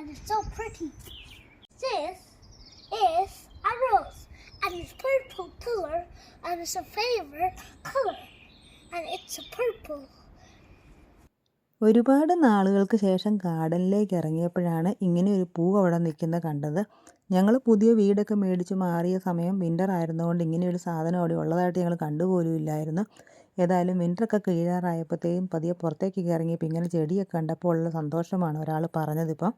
and it's so pretty. This is a rose and it's purple color and it's a favorite color and it's a purple. ഒരുപാട് നാളുകൾക്ക് ശേഷം ഗാർഡനിലേക്ക് ഇറങ്ങിയപ്പോഴാണ് ഇങ്ങനെ ഒരു പൂ അവിടെ നിൽക്കുന്നത് കണ്ടത് ഞങ്ങൾ പുതിയ വീടൊക്കെ മേടിച്ച് മാറിയ സമയം വിന്റർ ആയിരുന്നുകൊണ്ട് ഇങ്ങനെ ഒരു സാധനം അവിടെ ഉള്ളതായിട്ട് ഞങ്ങൾ കണ്ടുപോലും ഇല്ലായിരുന്നു ഏതായാലും വിന്ററൊക്കെ കഴിയാറായപ്പോഴത്തേക്കും പതിയെ പുറത്തേക്ക് ഇറങ്ങിയപ്പോൾ ഇങ്ങനെ ചെടിയൊക്കെ കണ്ടപ്പോൾ ഉള്ള സന്തോഷമാണ് ഒരാൾ പറഞ്ഞതിപ്പം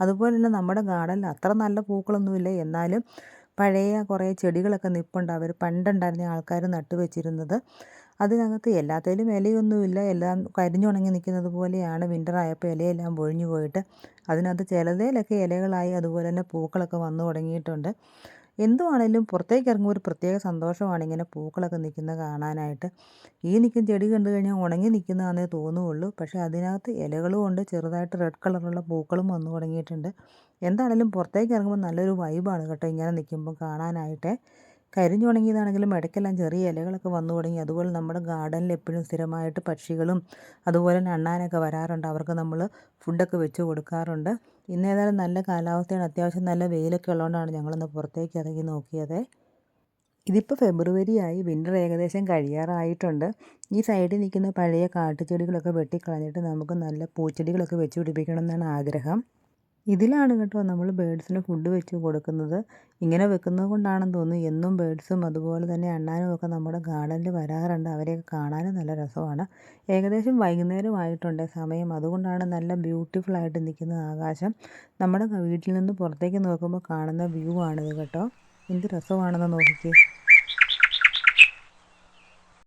അതുപോലെ തന്നെ നമ്മുടെ ഗാർഡനിൽ അത്ര നല്ല പൂക്കളൊന്നുമില്ല. എന്നാലും പഴയ കുറേ ചെടികളൊക്കെ നിൽപ്പുണ്ട് അവർ പണ്ടുണ്ടായിരുന്ന ആൾക്കാർ നട്ടുവെച്ചിരുന്നത് അതിനകത്ത് എല്ലാത്തിലും ഇലയൊന്നുമില്ല. എല്ലാം കരിഞ്ഞുണങ്ങി നിൽക്കുന്നത് പോലെയാണ്. വിന്റർ ആയപ്പോൾ ഇലയെല്ലാം പൊഴിഞ്ഞു പോയിട്ട് അതിനകത്ത് ചിലതേലൊക്കെ ഇലകളായി അതുപോലെ തന്നെ പൂക്കളൊക്കെ വന്നു തുടങ്ങിയിട്ടുണ്ട്. എന്തുവാണേലും പുറത്തേക്ക് ഇറങ്ങുമ്പോൾ ഒരു പ്രത്യേക സന്തോഷമാണ് ഇങ്ങനെ പൂക്കളൊക്കെ നിൽക്കുന്നത് കാണാനായിട്ട്. ഈ നിൽക്കുന്ന ചെടി കണ്ടു കഴിഞ്ഞാൽ ഉണങ്ങി നിൽക്കുന്നതാണെന്നേ തോന്നുകയുള്ളൂ. പക്ഷേ അതിനകത്ത് ഇലകളും ഉണ്ട് ചെറുതായിട്ട് റെഡ് കളറുള്ള പൂക്കളും വന്നു തുടങ്ങിയിട്ടുണ്ട്. എന്താണേലും പുറത്തേക്ക് ഇറങ്ങുമ്പോൾ നല്ലൊരു വൈബാണ് കേട്ടോ ഇങ്ങനെ നിൽക്കുമ്പോൾ കാണാനായിട്ട്. കരിഞ്ഞുണങ്ങിയതാണെങ്കിലും ഇടയ്ക്കെല്ലാം ചെറിയ ഇലകളൊക്കെ വന്നു തുടങ്ങി. അതുപോലെ നമ്മുടെ ഗാർഡനിൽ എപ്പോഴും സ്ഥിരമായിട്ട് പക്ഷികളും അതുപോലെ തന്നെ അണ്ണാനൊക്കെ വരാറുണ്ട്. അവർക്ക് നമ്മൾ ഫുഡൊക്കെ വെച്ച് കൊടുക്കാറുണ്ട്. ഇന്ന് ഏതായാലും നല്ല കാലാവസ്ഥയാണ്. അത്യാവശ്യം നല്ല വെയിലൊക്കെ ഉള്ളതുകൊണ്ടാണ് ഞങ്ങളൊന്ന് പുറത്തേക്ക് ഇറങ്ങി നോക്കിയത്. ഇതിപ്പോൾ ഫെബ്രുവരി ആയി. വിന്റർ ഏകദേശം കഴിയാറായിട്ടുണ്ട്. ഈ സൈഡിൽ നിൽക്കുന്ന പഴയ കാട്ടുചെടികളൊക്കെ വെട്ടിക്കളഞ്ഞിട്ട് നമുക്ക് നല്ല പൂച്ചെടികളൊക്കെ വെച്ച് പിടിപ്പിക്കണം എന്നാണ് ആഗ്രഹം. ഇതിലാണ് കേട്ടോ നമ്മൾ ബേഡ്സിന് ഫുഡ് വെച്ച് കൊടുക്കുന്നത്. ഇങ്ങനെ വെക്കുന്നത് കൊണ്ടാണെന്ന് തോന്നുന്നു. എന്നും ബേഡ്സും അതുപോലെ തന്നെ അണ്ണാനും ഒക്കെ നമ്മുടെ ഗാർഡനിൽ വരാറുണ്ട്. അവരെയൊക്കെ കാണാനും നല്ല രസമാണ്. ഏകദേശം വൈകുന്നേരമായിട്ടുണ്ട് സമയം. അതുകൊണ്ടാണ് നല്ല ബ്യൂട്ടിഫുൾ ആയിട്ട് നിൽക്കുന്ന ആകാശം. നമ്മുടെ വീട്ടിൽ നിന്ന് പുറത്തേക്ക് നോക്കുമ്പോൾ കാണുന്ന വ്യൂ ആണിത് കേട്ടോ. എന്ത് രസമാണെന്ന് നോക്കിക്കേ.